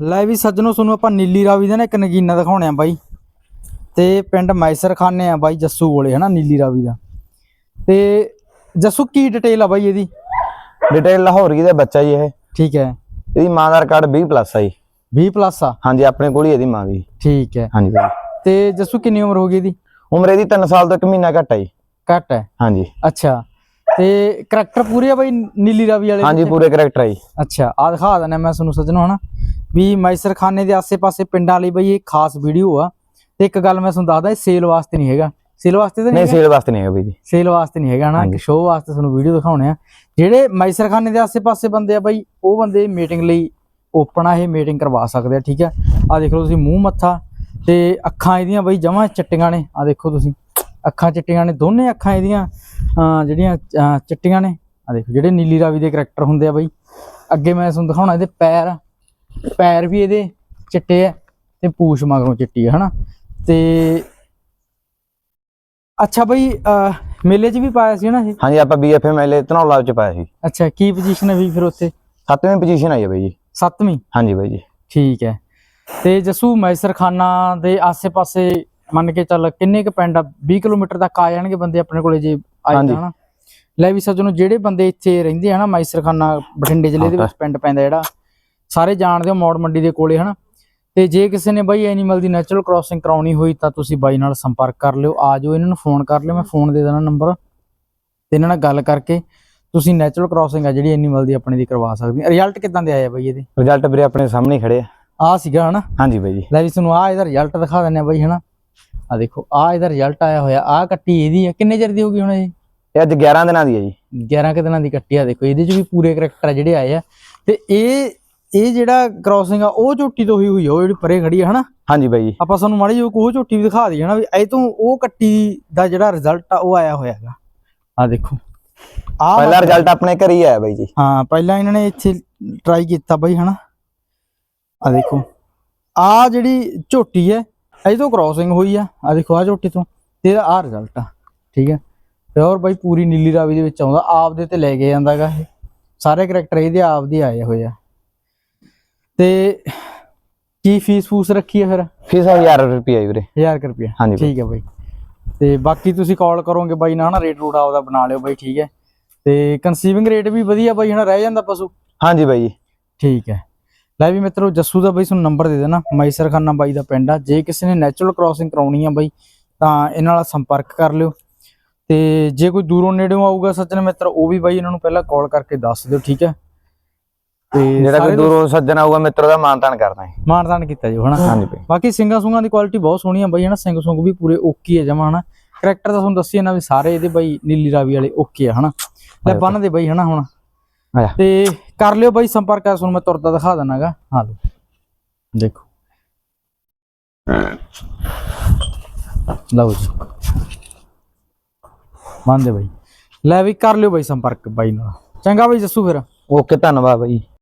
ਲੈ ਵੀ ਸੱਜਣੋ ਤੁਹਾਨੂੰ ਆਪਾਂ ਨੀਲੀ ਰਾਵੀ ਦਾ ਨਾ ਇੱਕ ਨਗੀਨਾ ਦਿਖਾਉਣੇ ਆ ਬਾਈ। ਤੇ ਪਿੰਡ ਮੈਸਰ ਖਾਨੇ ਆ ਬਾਈ ਜੱਸੂ ਕੋਲੇ ਹਨਾ ਨੀਲੀ ਰਾਵੀ ਦਾ। ਤੇ ਜੱਸੂ ਕੀ ਡਿਟੇਲ ਆ ਬਾਈ ਇਹਦੀ? ਡਿਟੇਲ ਲਾਹੌਰੀ ਦਾ ਬੱਚਾ ਜੀ ਇਹ। ਠੀਕ ਹੈ। ਇਹਦੀ ਮਾਂ ਦਾ ਰਿਕਾਰਡ 20 ਪਲੱਸ ਆ ਜੀ। 20 ਪਲੱਸ ਆ? ਹਾਂਜੀ ਆਪਣੇ ਕੋਲ ਹੀ ਇਹਦੀ ਮਾਂ ਵੀ। ਠੀਕ ਹੈ। ਹਾਂਜੀ। ਬਾਈ ਤੇ ਜੱਸੂ ਕਿੰਨੀ ਉਮਰ ਹੋ ਗਈ ਇਹਦੀ? ਉਮਰ ਇਹਦੀ 3 ਸਾਲ ਤੋਂ 1 ਮਹੀਨਾ ਘੱਟ ਆ ਜੀ। ਘੱਟ ਹੈ। ਹਾਂਜੀ। ਅੱਛਾ। ਤੇ ਕਰੈਕਟਰ ਪੂਰੇ ਆ ਬਾਈ ਨੀਲੀ ਰਾਵੀ ਵਾਲੇ ਹਾਂਜੀ? ਪੂਰੇ ਕਰੈਕਟਰ ਆ ਜੀ। ਅੱਛਾ ਆ ਦਿਖਾ ਦਿੰਦਾ ਮੈਂ ਤੁਹਾਨੂੰ ਸੱਜਣੋ ਹਨਾ। ਵੀ ਮੈਸਰ ਖਾਨੇ ਦੇ ਆਸੇ-ਪਾਸੇ ਪਿੰਡਾਂ ਲਈ ਬਈ ਇਹ ਖਾਸ ਵੀਡੀਓ ਆ। ਤੇ ਇੱਕ ਗੱਲ ਮੈਂ ਤੁਹਾਨੂੰ ਦੱਸਦਾ ਇਹ ਸੇਲ ਵਾਸਤੇ ਨਹੀਂ ਹੈਗਾ। ਸੇਲ ਵਾਸਤੇ ਤਾਂ ਨਹੀਂ ਨਹੀਂ ਸੇਲ ਵਾਸਤੇ ਨਹੀਂ ਹੈਗਾ ਬਈ ਜੀ। ਸੇਲ ਵਾਸਤੇ ਨਹੀਂ ਹੈਗਾ ਨਾ। ਇੱਕ। ਸ਼ੋਅ ਵਾਸਤੇ ਤੁਹਾਨੂੰ ਵੀਡੀਓ ਦਿਖਾਉਣੇ ਆ। ਜਿਹੜੇ ਮੈਸਰ ਖਾਨੇ ਦੇ ਆਸੇ-ਪਾਸੇ ਬੰਦੇ ਆ ਬਈ ਉਹ ਬੰਦੇ ਮੀਟਿੰਗ ਲਈ ਓਪਨ ਆ ਇਹ ਮੀਟਿੰਗ ਕਰਵਾ ਸਕਦੇ ਆ ਠੀਕ ਆ? ਆ ਦੇਖ ਲਓ ਤੁਸੀਂ ਮੂੰਹ ਮੱਥਾ ਤੇ ਅੱਖਾਂ ਇਹਦੀਆਂ ਬਈ ਜਮਾਂ ਚਿੱਟੀਆਂ ਨੇ। ਆ ਦੇਖੋ ਤੁਸੀਂ। ਅੱਖਾਂ ਚਿੱਟੀਆਂ ਨੇ ਦੋਨੇ ਅੱਖਾਂ ਇਹਦੀਆਂ ਜਿਹੜੀਆਂ ਚਿੱਟੀਆਂ ਨੇ। ਆ ਦੇਖੋ ਜਿਹੜੇ ਨੀਲੀ ਰਾਵੀ ਦੇ ਕਰੈਕਟਰ ਹੁੰਦੇ ਆ ਬਈ। ਅੱਗੇ ਮੈਂ ਤੁਹਾਨੂੰ ਦਿਖਾਉਣਾ ਇਹਦੇ ਪੈਰ ਪੈਰ ਵੀ ਇਹਦੇ ਚਿੱਟੇ ਆ ਤੇ ਪੂਛ ਮਗਰੋਂ ਚਿੱਟੀ ਆ ਹਨਾ? ਤੇ ਅੱਛਾ ਬਈ ਮੇਲੇ 'ਚ ਵੀ ਪਾਇਆ ਸੀ ਨਾ ਇਹ? ਹਾਂਜੀ ਆਪਾਂ ਬੀਐਫਐਮ ਐਲਏ ਧਨੌਲਾ ਚ ਪਾਇਆ ਸੀ। ਅੱਛਾ ਕੀ ਪੋਜੀਸ਼ਨ ਹੈ ਵੀ ਫਿਰ ਉੱਥੇ? ਸੱਤਵੀਂ ਪੋਜੀਸ਼ਨ ਆਈ ਹੈ ਬਈ ਜੀ। ਸੱਤਵੀਂ? ਹਾਂਜੀ ਬਾਈ ਜੀ। ਠੀਕ ਹੈ। ਤੇ ਜਸੂ ਮੈਸਰ ਖਾਨਾ ਦੇ ਆਸੇ-ਪਾਸੇ ਮੰਨ ਕੇ ਚੱਲ ਕਿੰਨੇ ਕੁ ਪਿੰਡ ਆ? 20 ਕਿਲੋਮੀਟਰ ਤੱਕ ਆ ਜਾਣਗੇ ਬੰਦੇ ਆਪਣੇ ਕੋਲੇ ਜੇ ਆਏ। ਤਾਂ ਹਨਾ? ਲੈ ਵੀ ਸੱਜਣੋ ਜਿਹੜੇ ਬੰਦੇ ਇੱਥੇ ਰਹਿੰਦੇ ਆ ਨਾ ਮੈਸਰ ਖਾਨਾ ਬਠਿੰਡੇ ਜ਼ਿਲ੍ਹੇ ਦੇ ਵਿੱਚ ਪਿੰਡ ਪੈਂਦਾ ਜਿਹੜਾ ਸਾਰੇ ਜਾਣਦੇ ਹੋ ਮੌੜ ਮੰਡੀ ਦੇ ਕੋਲੇ ਹਨਾ? ਤੇ ਜੇ ਕਿਸੇ ਨੇ ਬਾਈ ਐਨੀਮਲ ਦੀ ਨੈਚੁਰਲ ਕ੍ਰਾਸਿੰਗ ਕਰਾਉਣੀ ਹੋਈ ਤਾਂ ਤੁਸੀਂ ਬਾਈ ਨਾਲ ਸੰਪਰਕ ਕਰ ਲਿਓ। ਆ ਜਾਓ ਇਹਨਾਂ ਨੂੰ ਫੋਨ ਕਰ ਲਿਓ ਮੈਂ ਫੋਨ ਦੇ ਦੇਣਾ ਨੰਬਰ ਤੇ ਇਹਨਾਂ ਨਾਲ ਗੱਲ ਕਰਕੇ ਤੁਸੀਂ ਨੈਚੁਰਲ ਕ੍ਰਾਸਿੰਗ ਆ ਜਿਹੜੀ ਐਨੀਮਲ ਦੀ ਆਪਣੇ ਦੀ ਕਰਵਾ ਸਕਦੇ ਆ ਰਿਜ਼ਲਟ ਕਿਦਾਂ ਦੇ ਆਏ ਆ ਬਾਈ ਇਹਦੇ? ਰਿਜ਼ਲਟ ਵੀਰੇ ਆਪਣੇ ਸਾਹਮਣੇ ਹੀ ਖੜੇ ਆ। ਆ ਸੀਗਾ ਹਨਾ? ਹਾਂਜੀ ਬਾਈ ਜੀ। ਲੈ ਵੀ ਤੁਹਾਨੂੰ ਆ ਇਹਦਾ ਰਿਜ਼ਲਟ ਦਿਖਾ ਦਿੰਨੇ ਆ ਬਾਈ ਹਨਾ? ਆ ਦੇਖੋ ਆ ਇਹਦਾ ਰਿਜ਼ਲਟ ਆਇਆ ਹੋਇਆ ਆ ਕੱਟੀ ਇਹਦੀ ਆ। ਕਿੰਨੇ ਚਿਰ ਦੀ ਹੋਗੀ ਹੁਣ ਇਹ? ਇਹ ਅੱਜ 11 ਦਿਨਾਂ ਦੀ ਹੈ ਜੀ। 11 ਕੁ ਦਿਨਾਂ ਦੀ ਕੱਟੀ ਆ। ਦੇਖੋ ਇਹਦੇ ਚ ਵੀ ਪੂਰੇ ਕਰੈਕਟਰ ਜਿਹੜੇ ਆਏ ਆ। ਤੇ ਇਹ ਇਹ ਜਿਹੜਾ ਕ੍ਰਾਸਿੰਗ ਆ ਉਹ ਝੋਟੀ ਤੋਂ ਹੋਈ ਹੋਈ ਆ ਉਹ ਜਿਹੜੀ ਪਰੇ ਖੜੀ ਆ ਹਨਾ? ਹਾਂਜੀ ਬਾਈ ਜੀ। ਆਪਾਂ ਸਾਨੂੰ ਮਾੜੀ ਜਿਹੀ ਉਹ ਝੋਟੀ ਵੀ ਦਿਖਾ ਦਈਏ ਨਾ ਵੀ ਇਹ ਤੋਂ ਉਹ ਕੱਟੀ ਦਾ ਜਿਹੜਾ ਰਿਜ਼ਲਟ ਆ ਉਹ ਆਇਆ ਹੋਇਆ ਹੈਗਾ। ਆ ਦੇਖੋ। ਆ ਪਹਿਲਾ ਰਿਜ਼ਲਟ ਆਪਣੇ ਘਰੇ ਹੀ ਆਇਆ ਬਾਈ ਜੀ। ਹਾਂ ਪਹਿਲਾਂ ਇਹਨਾਂ ਨੇ ਇੱਥੇ ਟਰਾਈ ਕੀਤਾ ਬਈ ਹਨਾ? ਆ ਦੇਖੋ। ਆ ਜਿਹੜੀ ਝੋਟੀ ਹੈ ਇਹ ਤੋਂ ਕ੍ਰਾਸਿੰਗ ਹੋਈ ਆ। ਆ ਦੇਖੋ ਆ ਝੋਟੀ ਤੋਂ। ਤੇ ਇਹਦਾ ਆ ਰਿਜ਼ਲਟ ਆ ਠੀਕ ਹੈ ਪਿਓਰ ਬਾਈ ਪੂਰੀ ਨੀਲੀ ਰਾਵੀ ਦੇ ਵਿੱਚ ਆਉਂਦਾ ਆਪ ਦੇ ਤੇ ਲੈ ਕੇ ਜਾਂਦਾਗਾ ਇਹ। ਸਾਰੇ ਕਰੈਕਟਰ ਇਹਦੇ ਆਪ ਦੇ ਆਏ ਹੋਏ ਆ। ਤੇ ਕੀ ਫੀਸ ਫੂਸ ਰੱਖੀ ਹੈ ਫਿਰ? ਫੀਸ 1000 ਰੁਪਏ ਵੀਰੇ। 1000 ਰੁਪਏ ਹਾਂਜੀ ਬਾਈ। ਠੀਕ ਹੈ ਬਾਈ। ਤੇ ਬਾਕੀ ਤੁਸੀਂ ਕਾਲ ਕਰੋਗੇ ਬਾਈ ਨਾ ਹਨਾ ਰੇਟ ਰੂਟ ਆਪਦਾ ਬਣਾ ਲਿਓ ਬਾਈ ਠੀਕ ਹੈ। ਤੇ ਕਨਸੀਵਿੰਗ ਰੇਟ ਵੀ ਵਧੀਆ ਬਾਈ ਹਨਾ ਰਹਿ ਜਾਂਦਾ ਪਸ਼ੂ? ਹਾਂਜੀ ਬਾਈ ਜੀ। ਠੀਕ ਹੈ। ਲੈ ਵੀ ਮਿੱਤਰੋ ਜੱਸੂ ਦਾ ਬਾਈ ਤੁਹਾਨੂੰ ਨੰਬਰ ਦੇ ਦੇਣਾ ਮੈਸਰ ਖਾਨਾ ਬਾਈ ਦਾ ਪਿੰਡ ਆ। ਜੇ ਕਿਸੇ ਨੇ ਨੈਚੁਰਲ ਕ੍ਰਾਸਿੰਗ ਕਰਾਉਣੀ ਆ ਬਾਈ ਤਾਂ ਇਹਨਾਂ ਨਾਲ ਸੰਪਰਕ ਕਰ ਲਿਓ। ਤੇ ਜੇ ਕੋਈ ਦੂਰੋਂ ਨੇੜਿਓਂ ਆਊਗਾ ਸੱਜਣ ਮਿੱਤਰ ਉਹ ਵੀ ਬਾਈ ਇਹਨਾਂ ਨੂੰ ਪਹਿਲਾਂ ਕਾਲ ਕਰਕੇ ਦੱਸ ਦਿਓ ਠੀਕ ਹੈ। ਤੇ ਜਿਹੜਾ ਕੋਈ ਦੂਰੋਂ ਸੱਜਣ ਆਊਗਾ ਮਿੱਤਰ ਦਾ ਮਾਨਤਾਨ ਕਰਦਾ ਹੈ। ਮਾਨਦਾਨ ਕੀਤਾ ਜੀ ਹਨਾ? ਹਾਂਜੀ ਬਾਈ ਬਾਕੀ ਸਿੰਘਾਂ ਸੁੰਗਾਂ ਦੀ ਕੁਆਲਿਟੀ ਬਹੁਤ ਸੋਹਣੀ ਆ ਬਾਈ ਹਨਾ? ਸਿੰਘ ਸੁੰਗ ਵੀ ਪੂਰੇ ਓਕੇ ਆ ਜਮਾ ਹਨਾ? ਕਰੈਕਟਰ ਤਾਂ ਤੁਹਾਨੂੰ ਦੱਸੀ ਨਾ ਵੀ ਸਾਰੇ ਇਹਦੇ ਬਾਈ ਨੀਲੀ ਰਾਵੀ ਵਾਲੇ ਓਕੇ ਆ ਹਨਾ? ਲੈ ਬੰਨ ਦੇ ਬਾਈ ਹੁਣ। ਆਜਾ। ਤੇ ਕਰ ਲਿਓ ਬਾਈ ਸੰਪਰਕ ਕਰ ਤੁਹਾਨੂੰ ਮੈਂ ਤੁਰਦਾ ਦਿਖਾ ਦਿੰਨਾਗਾ ਹਾਂ ਲਓ। ਦੇਖੋ। ਲਓ ਜੀ। ਬੰਨ ਦੇ ਬਾਈ। ਲੈ ਵੀ ਕਰ ਲਿਓ ਬਾਈ ਸੰਪਰਕ ਬਾਈ ਨਾਲ। ਚੰਗਾ ਬਾਈ ਜੱਸੂ ਫਿਰ। ਓਕੇ ਧੰਨਵਾਦ ਬਾਈ।